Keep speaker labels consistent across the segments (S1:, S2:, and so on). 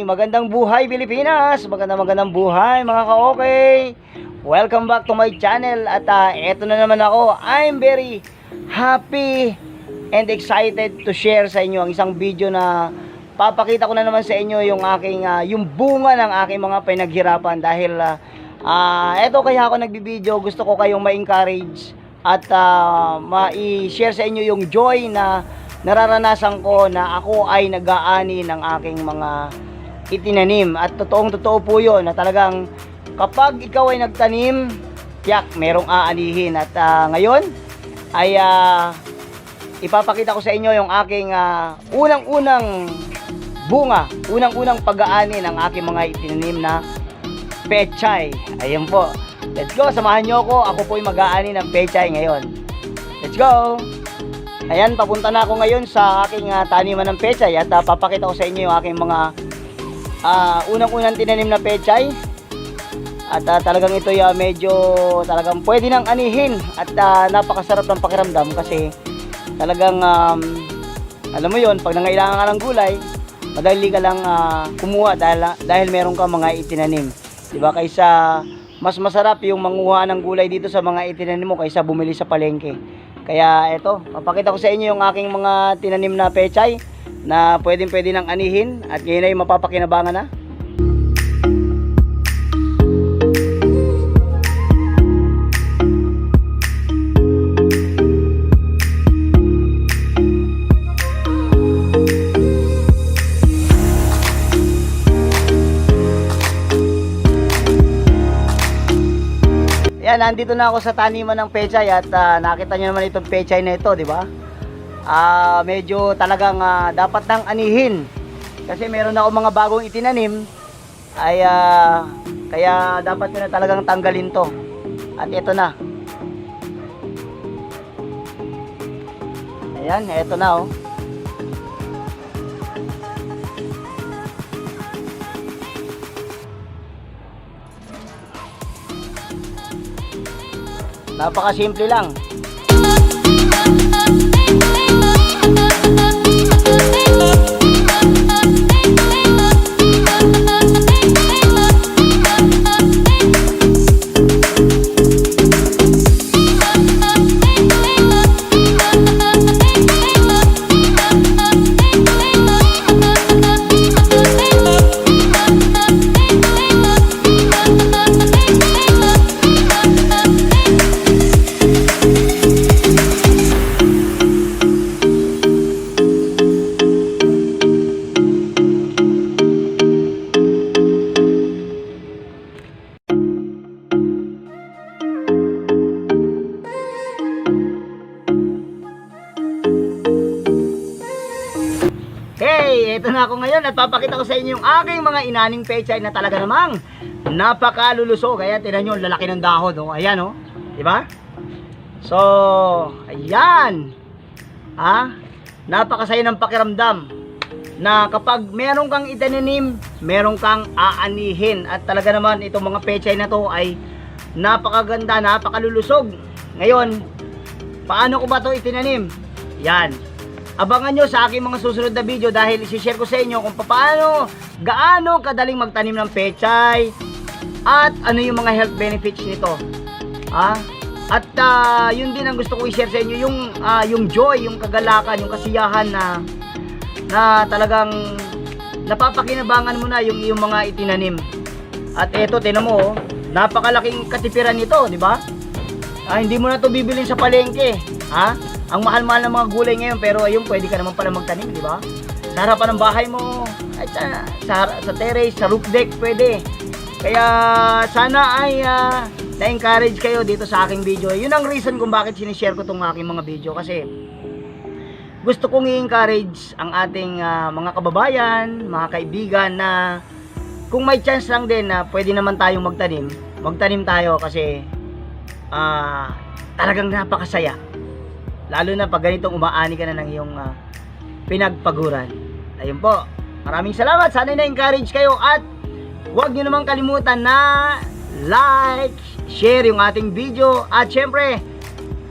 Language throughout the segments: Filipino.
S1: magandang buhay Pilipinas, magandang magandang buhay mga ka-okay. Welcome back to my channel at ah, eto na naman ako. I'm very happy and excited to share sa inyo ang isang video na papakita ko na naman sa inyo yung aking ah, yung bunga ng aking mga pinaghirapan dahil ah, ah, eto kaya ako nagbibideo, gusto ko kayong ma-encourage at ah, ma-share sa inyo yung joy na nararanasan ko na ako ay nag-aani ng aking mga itinanim. At totoong totoo po yun na talagang kapag ikaw ay nagtanim, tiyak, merong aanihin. At ah, ngayon ay ah, ipapakita ko sa inyo yung aking ah, unang-unang bunga, unang-unang pag-aani ng aking mga itinanim na pechay. Ayun po. Let's go, samahan nyo ako. Ako po ay mag-aani ng pechay ngayon. Let's go! Ayan, papunta na ako ngayon sa aking ah, taniman ng pechay at ah, papakita ko sa inyo yung aking mga ah, unang-unang tinanim na pechay. At ah, talagang ito ya medyo talagang pwede nang anihin at ah, napakasarap ng pakiramdam kasi talagang um, alam mo yon pag nangailangan ka ng gulay, madali ka lang ah, kumuha dahil dahil meron ka mga itinanim. 'Di ba? Kaysa mas masarap yung manguha ng gulay dito sa mga itinanim mo kaysa bumili sa palengke. Kaya eto, papakita ko sa inyo yung aking mga tinanim na pechay na pwedeng pwede nang anihin at ngayon ay mapapakinabangan na. Yan, nandito na ako sa taniman ng pechay at ah, nakita nyo naman itong pechay na ito, di ba? Ah, medyo talagang ah, dapat nang anihin. Kasi meron ako mga bagong itinanim ay ah, kaya dapat ko na talagang tanggalin to. At ito na. Ayan, ito na oh. Napakasimple lang. Eto na ako ngayon at papakita ko sa inyo yung aking mga inaning pechay na talaga namang napakalulusog. Ayan, tinan nyo, lalaki ng dahon. Oh. Ayan, oh. Diba? So, ayan. Ha? Napakasaya ng pakiramdam na kapag meron kang itaninim, meron kang aanihin. At talaga naman, itong mga pechay na to ay napakaganda, napakalulusog. Ngayon, paano ko ba to itinanim? Yan. Abangan nyo sa aking mga susunod na video dahil isi-share ko sa inyo kung paano, gaano kadaling magtanim ng pechay at ano yung mga health benefits nito. Ha? At ah, yun din ang gusto ko i-share sa inyo yung ah, yung joy, yung kagalakan, yung kasiyahan na na talagang napapakinabangan mo na yung yung mga itinanim. At eto, tinan mo, oh, napakalaking katipiran nito, di ba? Ah, hindi mo na to bibilin sa palengke, ha? Ang mahal-mahal ng mga gulay ngayon, pero ayun, pwede ka naman pala magtanim, di ba? Sa harapan ng bahay mo, ay sa, sa, sa terrace, sa roof deck, pwede. Kaya sana ay ah, na-encourage kayo dito sa aking video. Yun ang reason kung bakit sinishare ko tong aking mga video kasi gusto kong i-encourage ang ating ah, mga kababayan, mga kaibigan na kung may chance lang din na pwede naman tayong magtanim, magtanim tayo kasi ah, talagang napakasaya. Lalo na pag ganitong umaani ka na ng iyong ah, pinagpaguran. Ayun po. Maraming salamat. Sana na-encourage kayo at huwag nyo naman kalimutan na like, share yung ating video at syempre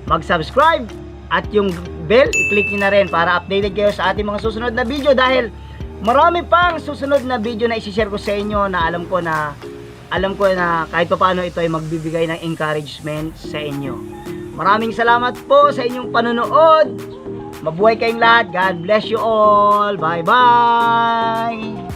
S1: mag-subscribe at yung bell, i-click nyo na rin para updated kayo sa ating mga susunod na video dahil Marami pang susunod na video na isi-share ko sa inyo na alam ko na alam ko na kahit pa paano ito ay magbibigay ng encouragement sa inyo. Maraming salamat po sa inyong panonood. Mabuhay kayong lahat. God bless you all. Bye-bye.